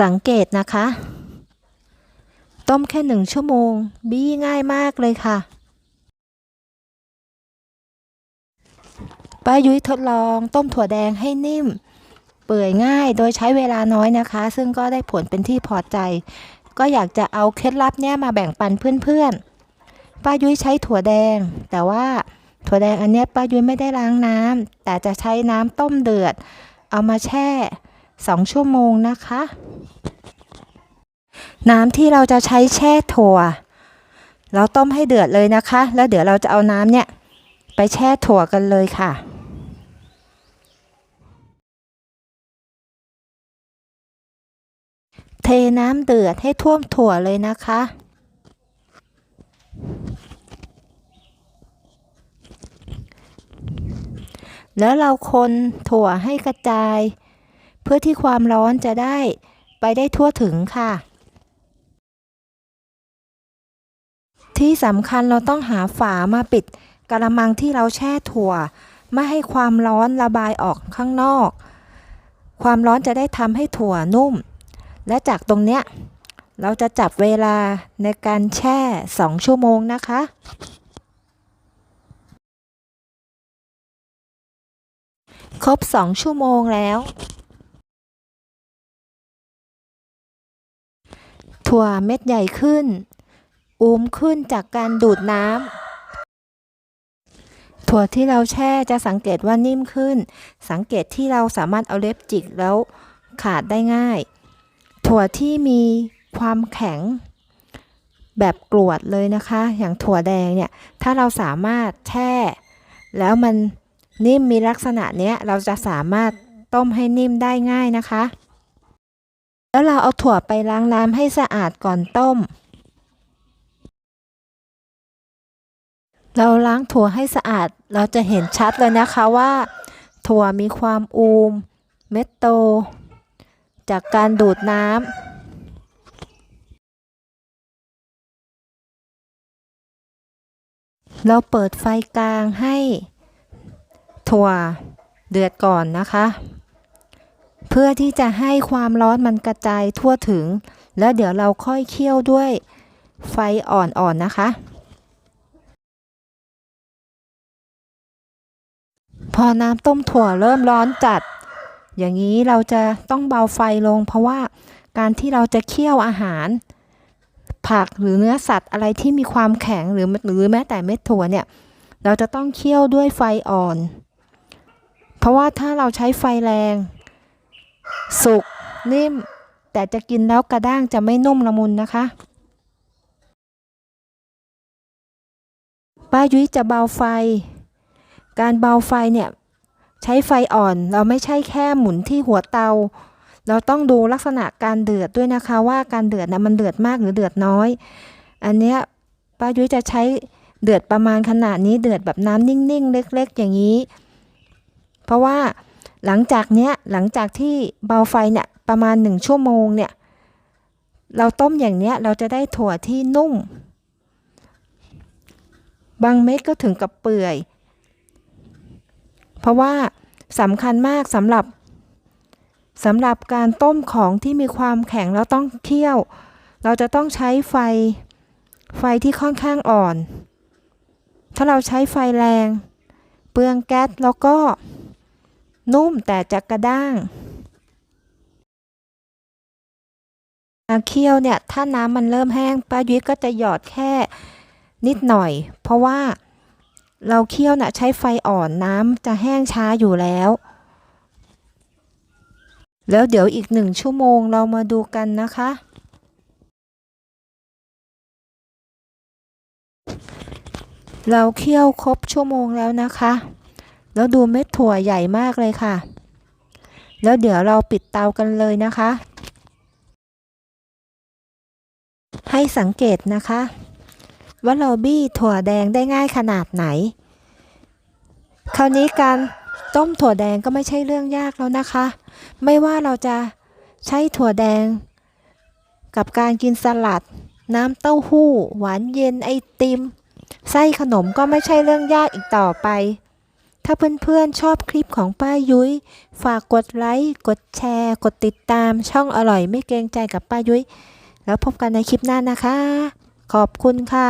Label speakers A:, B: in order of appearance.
A: สังเกตนะคะ ต้มแค่หนึ่งชั่วโมง บี้ง่ายมากเลยค่ะ ป้ายุ้ยทดลองต้มถั่วแดงให้นิ่ม เปื่อยง่ายโดยใช้เวลาน้อยนะคะ ซึ่งก็ได้ผลเป็นที่พอใจ ก็อยากจะเอาเคล็ดลับเนี่ยมาแบ่งปันเพื่อนๆ ป้ายุ้ยใช้ถั่วแดง แต่ว่าถั่วแดงอันเนี้ยป้ายุ้ยไม่ได้ล้างน้ำแต่จะใช้น้ำต้มเดือด เอามาแช่ 2 ชั่วโมงนะคะ น้ำที่เราจะใช้แช่ถั่ว เราต้มให้เดือดเลยนะคะ แล้วเดี๋ยวเราจะเอาน้ำเนี่ย ไปแช่ถั่วกันเลยค่ะเทน้ำเดือดให้ท่วมถั่วเลยนะคะ แล้วเราคนถั่วให้กระจาย เพื่อที่ความร้อนจะได้ไปได้ทั่วถึงค่ะ ที่สำคัญเราต้องหาฝามาปิดกระมังที่เราแช่ถั่ว ไม่ให้ความร้อนระบายออกข้างนอก ความร้อนจะได้ทำให้ถั่วนุ่ม และจากตรงเนี้ยเราจะจับเวลาในการแช่ 2 ชั่วโมงนะคะ ครบ 2 ชั่วโมงแล้ว ถั่วเม็ดใหญ่ขึ้น อูมขึ้นจากการดูดน้ำถั่วที่เราแช่จะสังเกตว่านิ่มขึ้น สังเกตที่เราสามารถเอาเล็บจิกแล้วขาดได้ง่าย ถั่วที่มีความแข็งแบบกรวดเลยนะคะ อย่างถั่วแดงเนี่ย ถ้าเราสามารถแช่ แล้วมันนิ่มมีลักษณะเนี้ย เราจะสามารถต้มให้นิ่มได้ง่ายนะคะ แล้วเราเอาถั่วไปล้างน้ำให้สะอาดก่อนต้ม เราล้างถั่วให้สะอาด เราจะเห็นชัดเลยนะคะว่า ถั่วมีความอูม เม็ดโต จากการดูดน้ำเราเปิดไฟกลางให้ถั่วเดือดก่อนนะคะ เพื่อที่จะให้ความร้อนมันกระจายทั่วถึง แล้วเดี๋ยวเราค่อยเคี่ยวด้วยไฟอ่อนๆนนะคะ พอน้ำต้มถั่วเริ่มร้อนจัด อย่างนี้เราจะต้องเบาไฟลง เพราะว่าการที่เราจะเคี่ยวอาหาร ผักหรือเนื้อสัตว์อะไรที่มีความแข็งหรือหรือแม้แต่เม็ดถั่วเนี่ย เราจะต้องเคี่ยวด้วยไฟอ่อน เพราะว่าถ้าเราใช้ไฟแรง สุกนิ่ม แต่จะกินแล้วกระด้างจะไม่นุ่มละมุนนะคะ ป้ายุ้ยจะเบาไฟ การเบาไฟเนี่ย ใช้ไฟอ่อนเราไม่ใช่แค่หมุนที่หัวเตา เราต้องดูลักษณะการเดือดด้วยนะคะ ว่าการเดือดนะมันเดือดมากหรือเดือดน้อย อันเนี้ยป้ายุ้ยจะใช้เดือดประมาณขนาดนี้เดือดแบบน้ำนิ่งๆ เล็ก ๆ อย่างนี้ เพราะว่า หลังจากเนี้ยหลังจากที่เบาไฟเนี่ยประมาณหนึ่งชั่วโมงเนี่ยเราต้มอย่างเนี้ยเราจะได้ถั่วที่นุ่ม บางเม็ดก็ถึงกับเปื่อย เพราะว่าสำคัญมากสำหรับสำหรับการต้มของที่มีความแข็งแล้วต้องเคี่ยว เราจะต้องใช้ไฟไฟที่ค่อนข้างอ่อน ถ้าเราใช้ไฟแรง เปลืองแก๊สแล้วก็ นุ่มแต่จะกระด้างกาเคี่ยวเนี่ยถ้าน้ำมันเริ่มแห้งป้ายุ้ยก็จะหยอดแค่นิดหน่อย เพราะว่าเราเคี่ยวน่ะใช้ไฟอ่อนน้ำจะแห้งช้าอยู่แล้ว แล้วเดี๋ยวอีกหนึ่งชั่วโมงเรามาดูกันนะคะ เราเคี่ยวครบชั่วโมงแล้วนะคะ แล้วดูเม็ดถั่วใหญ่มากเลยค่ะ แล้วเดี๋ยวเราปิดเตากันเลยนะคะ ให้สังเกตนะคะ ว่าเราบี้ถั่วแดงได้ง่ายขนาดไหน คราวนี้การต้มถั่วแดงก็ไม่ใช่เรื่องยากแล้วนะคะ ไม่ว่าเราจะใช้ถั่วแดง กับการกินสลัด น้ำเต้าหู้ หวานเย็นไอติม ไส้ขนมก็ไม่ใช่เรื่องยากอีกต่อไป ถ้าเพื่อนๆชอบคลิปของป้ายุ้ย ฝากกดไลค์ กดแชร์ กดติดตามช่องอร่อยไม่เกรงใจกับป้ายุ้ย แล้วพบกันในคลิปหน้านะคะ ขอบคุณค่ะ